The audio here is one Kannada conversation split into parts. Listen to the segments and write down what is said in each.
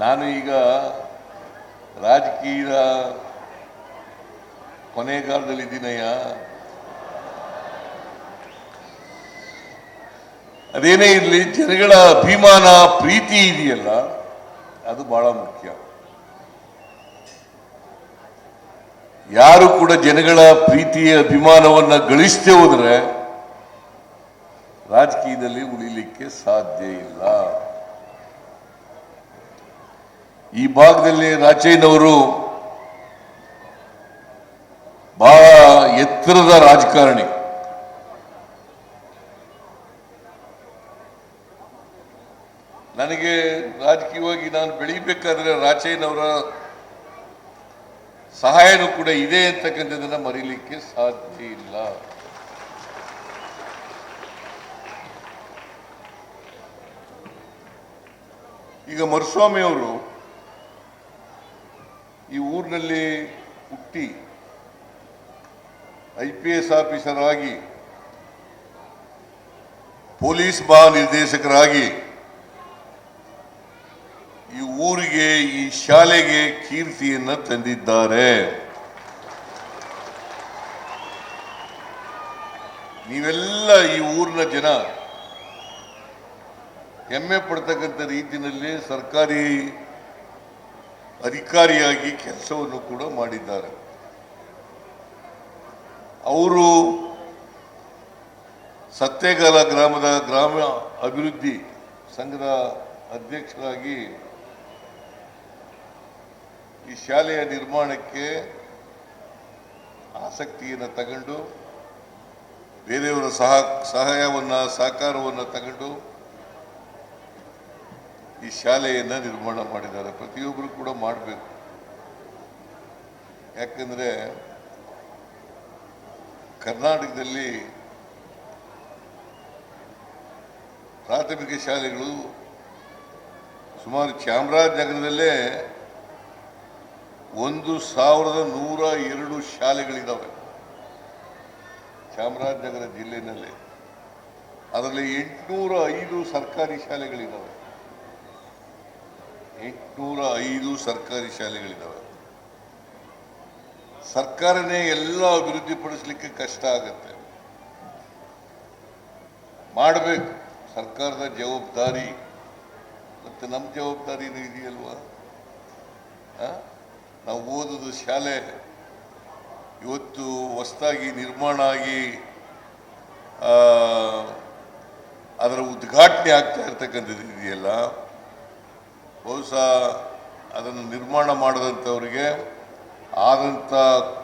ನಾನು ಈಗ ರಾಜಕೀಯದ ಕೊನೆಗಾಲದಲ್ಲಿದ್ದೀನಯ್ಯ ಅದೇನೇ ಇರಲಿ, ಜನಗಳ ಅಭಿಮಾನ, ಪ್ರೀತಿ ಇದೆಯಲ್ಲ, ಅದು ಬಹಳ ಮುಖ್ಯ. ಯಾರು ಕೂಡ ಜನಗಳ ಪ್ರೀತಿಯ ಅಭಿಮಾನವನ್ನ ಗಳಿಸದೆ ಹೋದ್ರೆ ರಾಜಕೀಯದಲ್ಲಿ ಉಳಿಲಿಕ್ಕೆ ಸಾಧ್ಯ ಇಲ್ಲ. ಈ ಭಾಗದಲ್ಲಿ ರಾಜಯ್ಯನವರು ಬಹಳ ಎತ್ತರದ ರಾಜಕಾರಣಿ. ನನಗೆ ರಾಜಕೀಯವಾಗಿ ನಾನು ಬೆಳಿಬೇಕಾದ್ರೆ ರಾಜಯ್ಯನವರ ಸಹಾಯನೂ ಕೂಡ ಇದೆ ಅಂತಕ್ಕಂಥದ್ದನ್ನು ಮರೀಲಿಕ್ಕೆ ಸಾಧ್ಯ ಇಲ್ಲ. ಈಗ ಮರುಸ್ವಾಮಿ ಅವರು ಈ ಊರಿನಲ್ಲಿ ಹುಟ್ಟಿ ಐ ಪಿ ಎಸ್ ಆಫೀಸರ್ ಆಗಿ, ಪೊಲೀಸ್ ಮಹಾನಿರ್ದೇಶಕರಾಗಿ ಈ ಊರಿಗೆ, ಈ ಶಾಲೆಗೆ ಕೀರ್ತಿಯನ್ನು ತಂದಿದ್ದಾರೆ. ನೀವೆಲ್ಲ ಈ ಊರಿನ ಜನ, ಹೆಮ್ಮೆ ಪಡ್ತಕ್ಕಂಥ ರೀತಿಯಲ್ಲಿ ಸರ್ಕಾರಿ ಅಧಿಕಾರಿಯಾಗಿ ಕೆಲಸವನ್ನು ಕೂಡ ಮಾಡಿದ್ದಾರೆ. ಅವರು ಸತ್ತೇಗಾಲ ಗ್ರಾಮದ ಗ್ರಾಮ ಅಭಿವೃದ್ಧಿ ಸಂಘದ ಅಧ್ಯಕ್ಷರಾಗಿ ಈ ಶಾಲೆಯ ನಿರ್ಮಾಣಕ್ಕೆ ಆಸಕ್ತಿಯನ್ನು ತಗೊಂಡು, ಬೇರೆಯವರ ಸಹ, ಸಹಾಯವನ್ನು, ಸಹಕಾರವನ್ನು ತಗೊಂಡು ಈ ಶಾಲೆಯನ್ನು ನಿರ್ಮಾಣ ಮಾಡಿದ್ದಾರೆ. ಪ್ರತಿಯೊಬ್ಬರು ಕೂಡ ಮಾಡಬೇಕು. ಯಾಕಂದರೆ ಕರ್ನಾಟಕದಲ್ಲಿ ಪ್ರಾಥಮಿಕ ಶಾಲೆಗಳು ಸುಮಾರು ಚಾಮರಾಜನಗರದಲ್ಲೇ ಒಂದು ಸಾವಿರದ ನೂರ ಎರಡು ಶಾಲೆಗಳಿದ್ದಾವೆ ಚಾಮರಾಜನಗರ ಜಿಲ್ಲೆಯಲ್ಲಿ ಅದರಲ್ಲಿ ಎಂಟುನೂರ ಐದು ಸರ್ಕಾರಿ ಶಾಲೆಗಳಿದ್ದಾವೆ ಎಂಟುನೂರ ಐದು ಸರ್ಕಾರಿ ಶಾಲೆಗಳಿದ್ದಾವೆ ಸರ್ಕಾರನೇ ಎಲ್ಲ ಅಭಿವೃದ್ಧಿಪಡಿಸಲಿಕ್ಕೆ ಕಷ್ಟ ಆಗತ್ತೆ. ಮಾಡಬೇಕು. ಸರ್ಕಾರದ ಜವಾಬ್ದಾರಿ. ಮತ್ತು ನಮ್ಮ ಜವಾಬ್ದಾರಿನೂ ಇದೆಯಲ್ವಾ? ನಾವು ಓದೋದು ಶಾಲೆ. ಇವತ್ತು ಹೊಸದಾಗಿ ನಿರ್ಮಾಣ ಆಗಿ ಅದರ ಉದ್ಘಾಟನೆ ಆಗ್ತಾ ಇರ್ತಕ್ಕಂಥದ್ದು ಇದೆಯಲ್ಲ? ಬಹುಶಃ ಅದನ್ನು ನಿರ್ಮಾಣ ಮಾಡಿದಂಥವರಿಗೆ ಆದಂಥ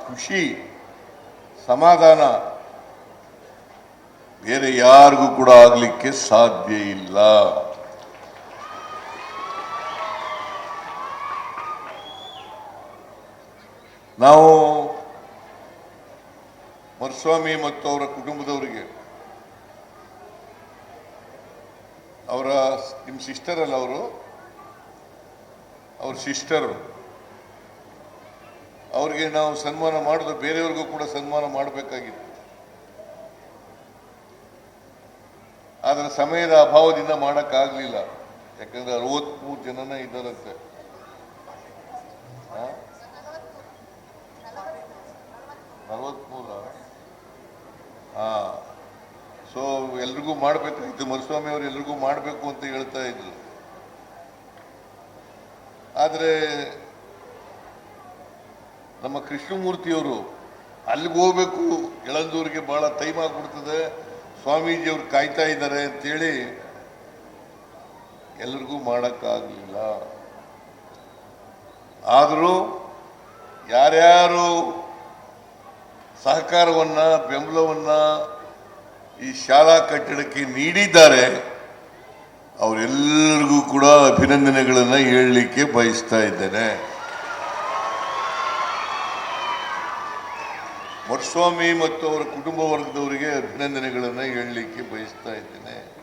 ಖುಷಿ, ಸಮಾಧಾನ ಬೇರೆ ಯಾರಿಗೂ ಕೂಡ ಆಗಲಿಕ್ಕೆ ಸಾಧ್ಯ ಇಲ್ಲ. ನಾವು ಮರುಸ್ವಾಮಿ ಮತ್ತು ಅವರ ಕುಟುಂಬದವರಿಗೆ, ಅವರ, ನಿಮ್ಮ ಸಿಸ್ಟರಲ್ಲಿ ಅವರು ಅವ್ರ ಸಿಸ್ಟರು ಅವ್ರಿಗೆ ನಾವು ಸನ್ಮಾನ ಮಾಡಿದ್ರೆ ಬೇರೆಯವ್ರಿಗೂ ಕೂಡ ಸನ್ಮಾನ ಮಾಡಬೇಕಾಗಿತ್ತು. ಆದರೆ ಸಮಯದ ಅಭಾವದಿಂದ ಮಾಡೋಕ್ಕಾಗಲಿಲ್ಲ. ಯಾಕಂದ್ರೆ ಅರವತ್ಮೂರು ಜನನೇ ಇದ್ದಾರಂತೆ. ಆ? ನಲವತ್ಮೂರ ಹಾ ಸೊ ಎಲ್ರಿಗೂ ಮಾಡಬೇಕಾಗಿತ್ತು ಮರುಸ್ವಾಮಿ ಅವರು ಎಲ್ರಿಗೂ ಮಾಡಬೇಕು ಅಂತ ಹೇಳ್ತಾ ಇದ್ರು. ಆದರೆ ನಮ್ಮ ಕೃಷ್ಣಮೂರ್ತಿಯವರು ಅಲ್ಲಿಗೆ ಹೋಗ್ಬೇಕು ಎಳಂದೂರಿಗೆ ಭಾಳ ಟೈಮ್ ಆಗ್ಬಿಡ್ತದೆ. ಸ್ವಾಮೀಜಿಯವ್ರು ಕಾಯ್ತಾ ಇದ್ದಾರೆ ಅಂತೇಳಿ ಎಲ್ರಿಗೂ ಮಾಡೋಕ್ಕಾಗಲಿಲ್ಲ. ಆದರೂ ಯಾರ್ಯಾರು ಸಹಕಾರವನ್ನು, ಬೆಂಬಲವನ್ನು ಈ ಶಾಲಾ ಕಟ್ಟಡಕ್ಕೆ ನೀಡಿದ್ದಾರೆ ಅವರೆಲ್ಲರಿಗೂ ಕೂಡ ಅಭಿನಂದನೆಗಳನ್ನು ಹೇಳಲಿಕ್ಕೆ ಬಯಸ್ತಾ ಇದ್ದೇನೆ. ಮರುಸ್ವಾಮಿ ಮತ್ತು ಅವರ ಕುಟುಂಬ ವರ್ಗದವರಿಗೆ ಅಭಿನಂದನೆಗಳನ್ನು ಹೇಳಲಿಕ್ಕೆ ಬಯಸ್ತಾ ಇದ್ದೇನೆ.